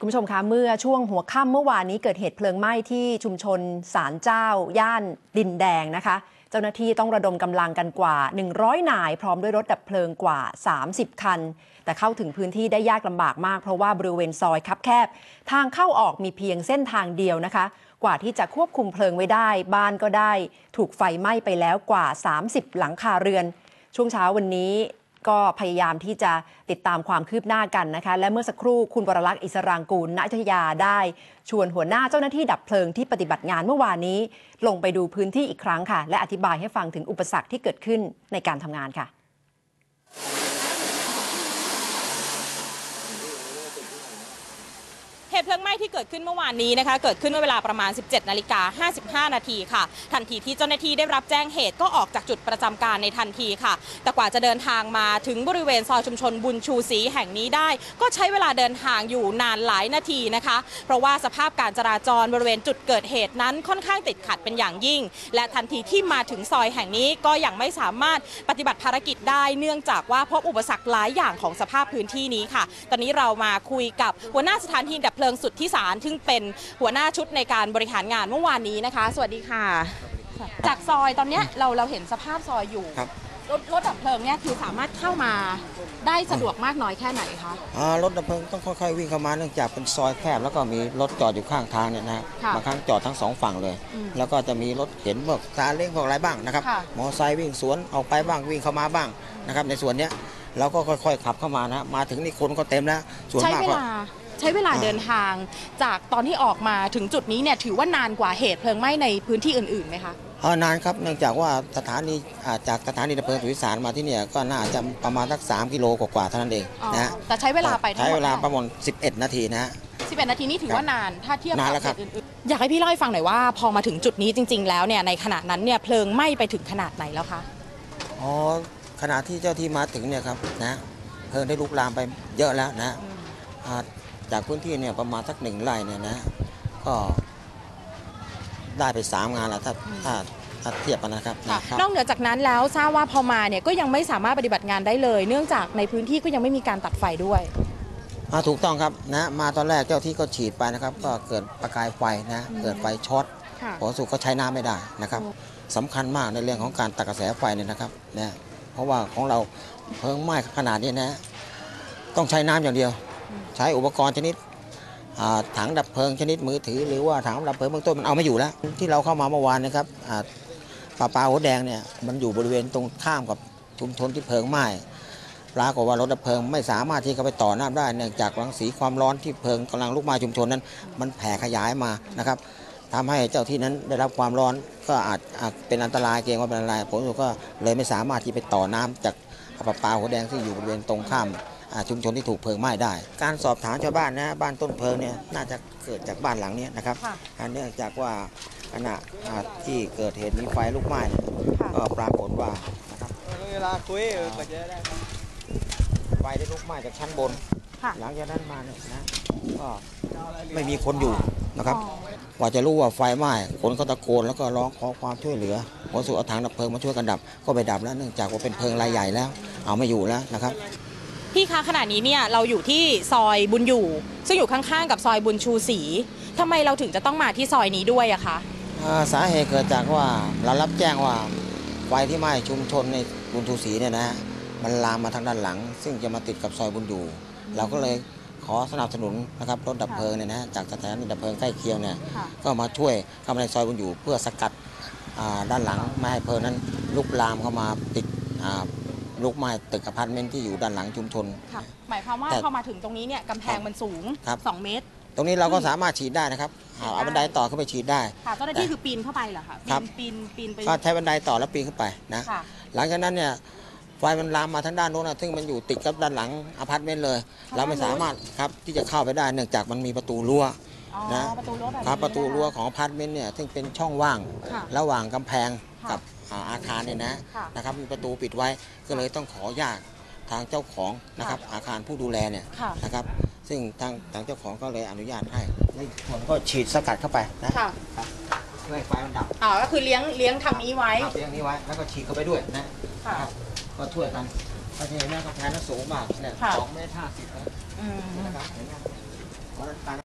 คุณผู้ชมคะเมื่อช่วงหัวค่ำเมื่อวานนี้เกิดเหตุเพลิงไหม้ที่ชุมชนศาลเจ้า ย่านดินแดงนะคะ เจ้าหน้าที่ต้องระดมกำลังกันกว่า 100 นาย พร้อมด้วยรถดับเพลิงกว่า 30 คัน แต่เข้าถึงพื้นที่ได้ยากลำบากมาก เพราะว่าบริเวณซอยคับแคบ ทางเข้าออกมีเพียงเส้นทางเดียวนะคะ กว่าที่จะควบคุมเพลิงไว้ได้ บ้านก็ได้ ถูกไฟไหม้ไปแล้วกว่า 30 หลังคาเรือน ช่วงเช้าวันนี้ ก็พยายามที่จะติดตามความคืบหน้ากันนะคะ และเมื่อสักครู่คุณวรลักษณ์อิสรางกูลณอยุธยาได้ชวนหัวหน้าเจ้าหน้าที่ดับเพลิงที่ปฏิบัติงานเมื่อวานนี้ ลงไปดูพื้นที่อีกครั้งค่ะ และอธิบายให้ฟังถึงอุปสรรคที่เกิดขึ้นในการทำงานค่ะ เห ตุเพลิงไหม้ที่เกิดขึ้นเมื่อวานนี้นะคะ เกิดขึ้นเมื่อเวลาประมาณ 17นาฬิกา55 นาทีค่ะ ทันทีที่เจ้าหน้าที่ได้รับแจ้งเหตุก็ออกจากจุดประจำการในทันทีค่ะ แต่กว่าจะเดินทางมาถึงบริเวณซอยชุมชนบุญชูศรีแห่งนี้ได้ ก็ใช้เวลาเดินทางอยู่นานหลายนาทีนะคะ เพราะว่าสภาพการจราจรบริเวณจุดเกิดเหตุนั้นค่อนข้างติดขัดเป็นอย่างยิ่ง และทันทีที่มาถึงซอยแห่งนี้ก็ยังไม่สามารถปฏิบัติภารกิจได้เนื่องจากว่าพบอุปสรรคหลายอย่างของสภาพพื้นที่นี้ค่ะ ตอนนี้เรามาคุยกับหัวหน้าสถานที่ดับเพลิงสุดที่สารซึ่งเป็นหัวหน้าชุดในการบริหารงานเมื่อวานนี้นะคะ สวัสดีค่ะ จากซอยตอนเนี้ยเราเราเห็นสภาพซอยอยู่ครับ รถรถดับเพลิงเนี่ยคือสามารถเข้ามาได้สะดวกมากน้อยแค่ไหนคะ อ่ารถดับเพลิงต้องค่อยๆวิ่งเข้ามาเนื่องจากเป็นซอยแคบแล้วก็มีรถจอดอยู่ข้างทางเนี่ยนะฮะค่ะบางครั้งจอดทั้งสองฝั่งเลย อืมแล้วก็จะมีรถเข็นพวกซาเล้งพวกอะไรบ้างนะครับค่ะ มอไซค์วิ่งสวนออกไปบ้างวิ่งเข้ามาบ้างนะครับในส่วนเนี้ยเราก็ค่อยๆขับเข้ามานะฮะมาถึงนี่คนก็เต็มแล้วส่วนใช้มากเวก็ลา ใช้เวลาอ่าเดินทางจากตอนที่ออกมาถึงจุดนี้เนี่ยถือว่านานกว่าเหตุเพลิงไหม้ในพื้นที่อื่นๆไหมคะเออนานครับเนื่องจากว่าสถานีอ่าจากสถานีดับเพลิงสุริสารมาที่เนี่ยก็น่าจะประมาณสัก 3 กิโลกว่าๆเท่านั้นเองอ๋อนะฮะแต่ใช้เวลาไปทั้งใช้หมดเวลาท่ไหประมาณ 11 นาทีนะฮะ11 นาทีนี่ถือว่านานถ้าเทียบนานแล้กับวครับเหตุอื่นๆอยากให้พี่เล่าให้ฟังหน่อยว่าพอมาถึงจุดนี้จริง ๆ แล้วเนี่ยในขณะนั้นเนี่ยเพลิงไหม้ไปถึงขนาดไหนแล้วคะอ๋อขณะที่เจ้าที่มาถึงเนี่ยครับนะเพลิงได้ลุกลามไปเยอะแล้วนะอ่า จากพื้นที่เนี่ยประมาณสักหนึ่งไร่เนี่ยนะ ก็ได้ไปสามงานแล้วถ้าถ้าถ้าเทียบกันนะครับค่ะนะครับนอกเหนือจากนั้นแล้วทราบว่าพอมาเนี่ยก็ยังไม่สามารถปฏิบัติงานได้เลย เนื่องจากในพื้นที่ก็ยังไม่มีการตัดไฟด้วยอ่าถูกต้องครับนะมาตอนแรกเจ้าที่ก็ฉีดไปนะครับ ก็เกิดประกายไฟนะเกิดไฟช็อตค่ะผลสุดก็ใช้น้ำไม่ได้นะครับสำคัญมากในเรื่องของการตัดกระแสไฟเนี่ยนะครับนะเพราะว่าของเราเพลิงไหม้ขนาดนี้นะ ต้องใช้น้ำอย่างเดียว ใช้อุปกรณ์ชนิดถังดับเพลิงชนิดมือถือ หรือว่าถังดับเพลิงเบื้องต้นมันเอาไม่อยู่แล้ว ที่เราเข้ามาเมื่อวานนะครับอ่าปลาปลาหัวแดงเนี่ยมันอยู่บริเวณตรงข้ามกับชุมชนที่เพลิงไหม้ปรากฏว่ารถดับเพลิงไม่สามารถที่จะไปต่อน้ำได้เนื่องจากรังสีความร้อนที่เพลิงกำลังลุกม้ชุมชนนั้น มันแผ่ขยายมานะครับทำให้เจ้าที่นั้นได้รับความร้อนก็อาจอาจเป็นอันตรายเกรงว่าเป็นอันตรายผลสุดก็เลยไม่สามารถที่ไปต่อน้ำจากปลาปลาหัวแดงที่อยู่บริเวณตรงข้าม ชุมชนที่ถูกเพลิงไหม้ได้ การสอบถามชาวบ้านนะบ้านต้นเพลิงเนี่ยน่าจะเกิดจากบ้านหลังเนี้ยนะครับค่ะอันเนื่องจากว่าขณะอ่าที่เกิดเหตุมีไฟลุกไหม้เนี่ยก็ปรากฏว่านะครับเวลาคุยเออกว่าจะได้ไฟได้ลุกไหม้จากชั้นบนค่ะหลังจากนั้นมาเนี่ยนะก็ไม่มีคนอยู่นะครับกว่าจะรู้ว่าไฟไหม้คนก็ตะโกนแล้วก็ร้องขอความช่วยเหลือผลสุดเอาถังดับเพลิงมาช่วยกันดับ ก็ไปดับแล้วเนื่องจากว่าเป็นเพลิงรายใหญ่แล้ว เอาไม่อยู่แล้วนะครับ พี่คะขณะนี้เนี่ยเราอยู่ที่ซอยบุญอยู่ ซึ่งอยู่ข้างๆกับซอยบุญชูศรีทำไมเราถึงจะต้องมาที่ซอยนี้ด้วยอะคะอ่าสาเหตุเกิดจากว่าเรารับแจ้งว่าไฟที่ไหม้ชุมชนในบุญทูศรีเนี่ยนะฮะมันลามมาทางด้านหลัง ซึ่งจะมาติดกับซอยบุญอยู่ เราก็เลยขอสนับสนุนนะครับรถดับเพลิงเนี่ยนะฮะจากสถานีดับเพลิงใกล้เคียงเนี่ยค่ะก็มาช่วยเข้ามาในซอยบุญอยู่ เพื่อสกัดอ่าด้านหลังไม่ให้เพลิงนั้นลุกลามเข้ามาติดอ่า ลุกไหม้ตึกอพาร์ตเมนต์ที่อยู่ด้านหลังชุมชน ค่ะหมายความว่าแต่พอมาถึงตรงนี้เนี่ยกำแพงมันสูง ครับ 2 เมตร ตรงนี้เราก็สามารถฉีดได้นะครับเอาเอาบันไดต่อขึ้นไปฉีดได้ ค่ะเจ้าหน้าที่คือปีนเข้าไปเหรอคะครัปีบ นปีนปีนไปก็ใช้บันไดต่อแล้วปีนขึ้นไปนะค่ะ หลังจากนั้นเนี่ยไฟมันลามมาทางด้านโน้นนะซึ่งมันอยู่ติดกับด้านหลังอพาร์ตเมนต์เลย ทางด้านเราไม่สามารถครับที่จะเข้าไปได้เนื่องจากมันมีประตูรั้ว อ๋อนะ ประตูรั้วแบบนี้ครับประตูรั้วนคของอพาร์ตเมนต์เนี่ยซึ่งเป็นช่องว่าง ค่ะ ระหว่างกำแพงค่ะ กับ อ่าอาคารเนี่ยนะค่ะ นะครับมีประตูปิดไว้ก็เลยต้องขออนุญาตทางเจ้าของนะครับอาคารผู้ดูแลเนี่ยค่ะ นะครับ ซึ่งทางทางเจ้าของก็เลยอนุญาตให้ในส่วนก็ฉีดสกัดเข้าไปนะค่ะเพื่อให้ไฟมันดับอ๋อก็คือเลี้ยงเลี้ยงทางนี้ไว้ เอาเตียงนี้ไว้แล้วก็ฉีดเข้าไปด้วยนะค่ะครับก็ช่วยกันก็จะเห็นว่ากำแพงนั้นสูงมากเนี่ยค่ะ สองเมตรห้าสิบนะอืม นะครับเห็นไหม